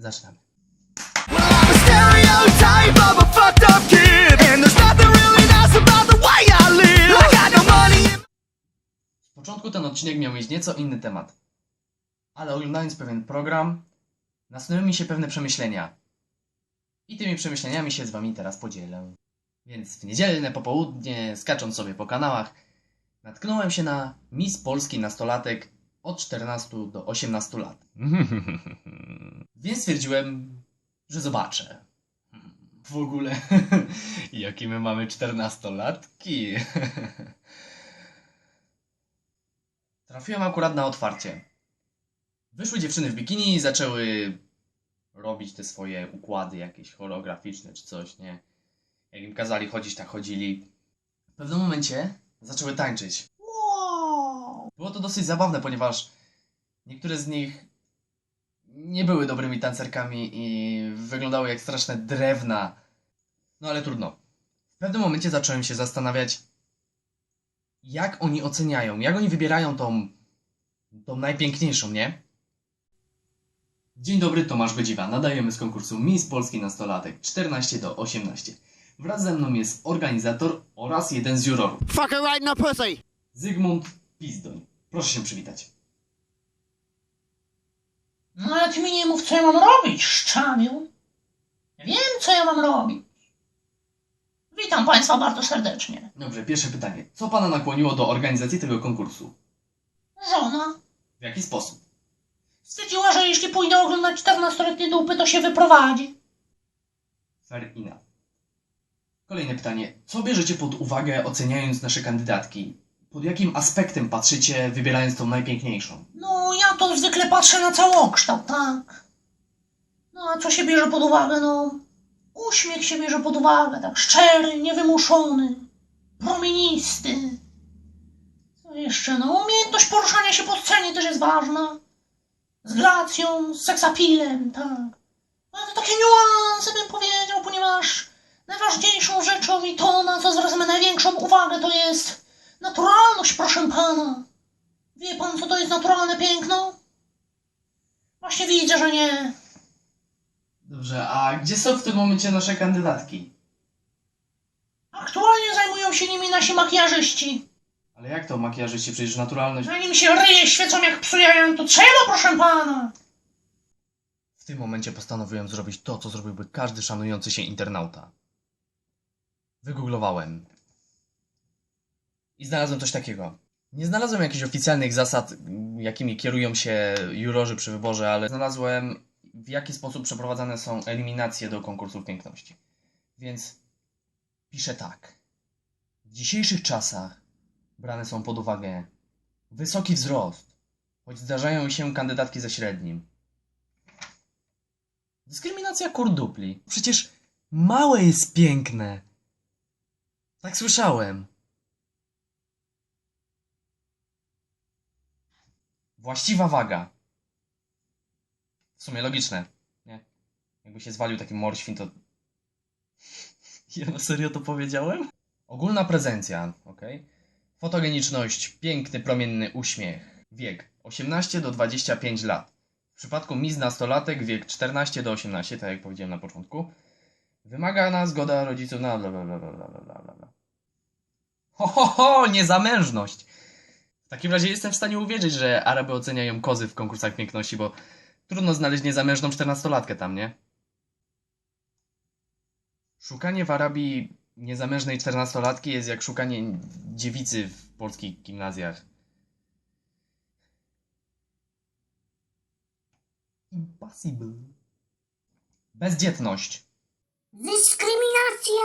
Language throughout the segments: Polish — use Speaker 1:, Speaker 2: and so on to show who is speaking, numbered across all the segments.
Speaker 1: Zaczynamy. W początku ten odcinek miał mieć nieco inny temat. Ale oglądając pewien program, nasunęły mi się pewne przemyślenia. I tymi przemyśleniami się z wami teraz podzielę. Więc w niedzielne popołudnie, skacząc sobie po kanałach, natknąłem się na Miss Polski nastolatek od 14 do 18 lat. Więc stwierdziłem, że zobaczę. W ogóle, jakie my mamy 14-latki. Trafiłem akurat na otwarcie. Wyszły dziewczyny w bikini i zaczęły robić te swoje układy jakieś choreograficzne czy coś, nie? Jak im kazali chodzić, tak chodzili. W pewnym momencie zaczęły tańczyć. Było to dosyć zabawne, ponieważ niektóre z nich nie były dobrymi tancerkami i wyglądały jak straszne drewna. No ale trudno. W pewnym momencie zacząłem się zastanawiać, jak oni oceniają, jak oni wybierają tą, tą najpiękniejszą, nie? Dzień dobry, Tomasz Godziwa. Nadajemy z konkursu Miss Polski Nastolatek 14 do 18. Wraz ze mną jest organizator oraz jeden z jurorów,
Speaker 2: Fucker right the pussy.
Speaker 1: Zygmunt Pizdoń. Proszę się przywitać.
Speaker 3: No ale ty mi nie mów, co ja mam robić, szczamiu. Wiem, co ja mam robić. Witam Państwa bardzo serdecznie.
Speaker 1: Dobrze, pierwsze pytanie. Co Pana nakłoniło do organizacji tego konkursu?
Speaker 3: Żona
Speaker 1: W jaki sposób?
Speaker 3: stwierdziła, że jeśli pójdę oglądać 14-letnie dupy, to się wyprowadzi.
Speaker 1: Fair enough. Kolejne pytanie. Co bierzecie pod uwagę oceniając nasze kandydatki? Pod jakim aspektem patrzycie, wybierając tą najpiękniejszą?
Speaker 3: No, ja to zwykle patrzę na całokształt, tak. No, a co się bierze pod uwagę, no? Uśmiech się bierze pod uwagę, tak szczery, niewymuszony, promienisty. Co jeszcze, no? Umiejętność poruszania się po scenie też jest ważna. Z gracją, z seksapilem, tak. Ale to takie niuanse bym powiedział, ponieważ najważniejszą rzeczą i to, na co zwracamy największą uwagę, to jest naturalność, proszę pana. Wie pan, co to jest naturalne piękno? Właśnie widzę, że nie.
Speaker 1: Dobrze, a gdzie są w tym momencie nasze kandydatki?
Speaker 3: Aktualnie zajmują się nimi nasi makijażyści.
Speaker 1: Ale jak to makijażyści? Przecież naturalność...
Speaker 3: Zanim się ryje świecą jak psu jajem, to trzeba, proszę pana.
Speaker 1: W tym momencie postanowiłem zrobić to, co zrobiłby każdy szanujący się internauta. Wygooglowałem. I znalazłem coś takiego. Nie znalazłem jakichś oficjalnych zasad, jakimi kierują się jurorzy przy wyborze, ale znalazłem w jaki sposób przeprowadzane są eliminacje do konkursów piękności. Więc piszę tak. W dzisiejszych czasach brane są pod uwagę wysoki wzrost, choć zdarzają się kandydatki ze średnim. Dyskryminacja kurdupli. Przecież małe jest piękne. Tak słyszałem. Właściwa waga. W sumie logiczne, nie? Jakby się zwalił taki morświn, to... Ja na serio to powiedziałem? Ogólna prezencja, ok? Fotogeniczność, piękny, promienny uśmiech. Wiek 18 do 25 lat. W przypadku mi nastolatek wiek 14 do 18, tak jak powiedziałem na początku. Wymagana zgoda rodziców na bla. Ho, ho, ho, niezamężność! W takim razie jestem w stanie uwierzyć, że Araby oceniają kozy w konkursach piękności, bo trudno znaleźć niezamężną 14-latkę tam, nie? Szukanie w Arabii niezamężnej 14-latki jest jak szukanie dziewicy w polskich gimnazjach. Impossible. Bezdzietność.
Speaker 3: Dyskryminacja.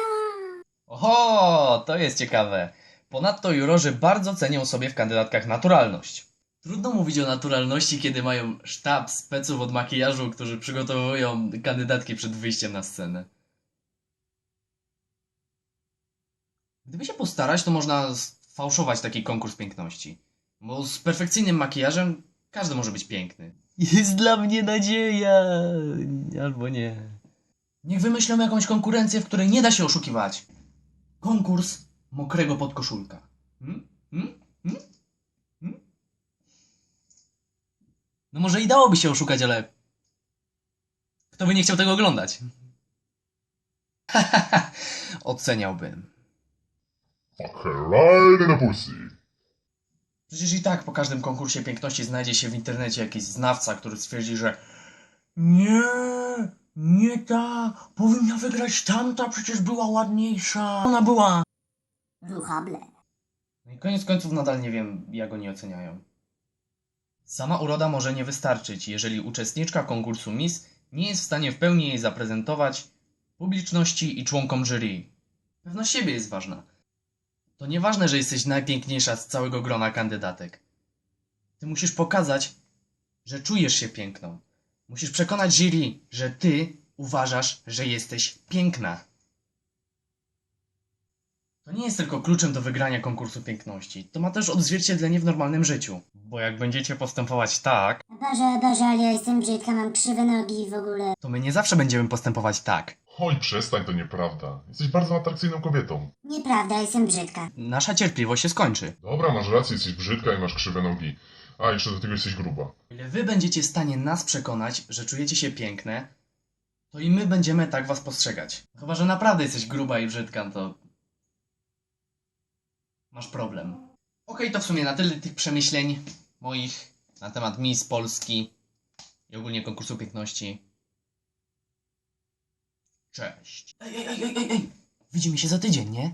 Speaker 1: Oho, to jest ciekawe. Ponadto jurorzy bardzo cenią sobie w kandydatkach naturalność. Trudno mówić o naturalności, kiedy mają sztab speców od makijażu, którzy przygotowują kandydatki przed wyjściem na scenę. Gdyby się postarać, to można sfałszować taki konkurs piękności. Bo z perfekcyjnym makijażem każdy może być piękny. Jest dla mnie nadzieja. Albo nie. Niech wymyślą jakąś konkurencję, w której nie da się oszukiwać. Konkurs mokrego podkoszulka. Hmm? Hmm? Hmm? Hmm? No może i dałoby się oszukać, ale Kto by nie chciał tego oglądać? Oceniałbym.
Speaker 4: Right in the pussy.
Speaker 1: Przecież i tak po każdym konkursie piękności znajdzie się w internecie jakiś znawca, który stwierdzi, że nie, nie ta, powinna wygrać tamta, przecież była ładniejsza. Ona była.
Speaker 5: Ruchable.
Speaker 1: No i koniec końców nadal nie wiem, jak oni oceniają. Sama uroda może nie wystarczyć, jeżeli uczestniczka konkursu Miss nie jest w stanie w pełni jej zaprezentować publiczności i członkom jury. Pewność siebie jest ważna. To nieważne, że jesteś najpiękniejsza z całego grona kandydatek. Ty musisz pokazać, że czujesz się piękną. Musisz przekonać jury, że ty uważasz, że jesteś piękna. To nie jest tylko kluczem do wygrania konkursu piękności. To ma też odzwierciedlenie w normalnym życiu. Bo jak będziecie postępować tak,
Speaker 5: Boże, Boże, ale ja jestem brzydka, mam krzywe nogi i w ogóle.
Speaker 1: to my nie zawsze będziemy postępować tak.
Speaker 4: Oj, przestań, to nieprawda. Jesteś bardzo atrakcyjną kobietą.
Speaker 5: Nieprawda, jestem brzydka.
Speaker 1: Nasza cierpliwość się skończy.
Speaker 4: Dobra, masz rację, jesteś brzydka i masz krzywe nogi. A, jeszcze do tego jesteś gruba.
Speaker 1: O ile wy będziecie w stanie nas przekonać, że czujecie się piękne, to i my będziemy tak was postrzegać. Chyba, że naprawdę jesteś gruba i brzydka, to... Masz problem. Okej, to w sumie na tyle tych przemyśleń moich na temat Miss Polski i ogólnie konkursu piękności. Cześć. Ej, ej, ej, ej, ej! Widzimy się za tydzień, nie?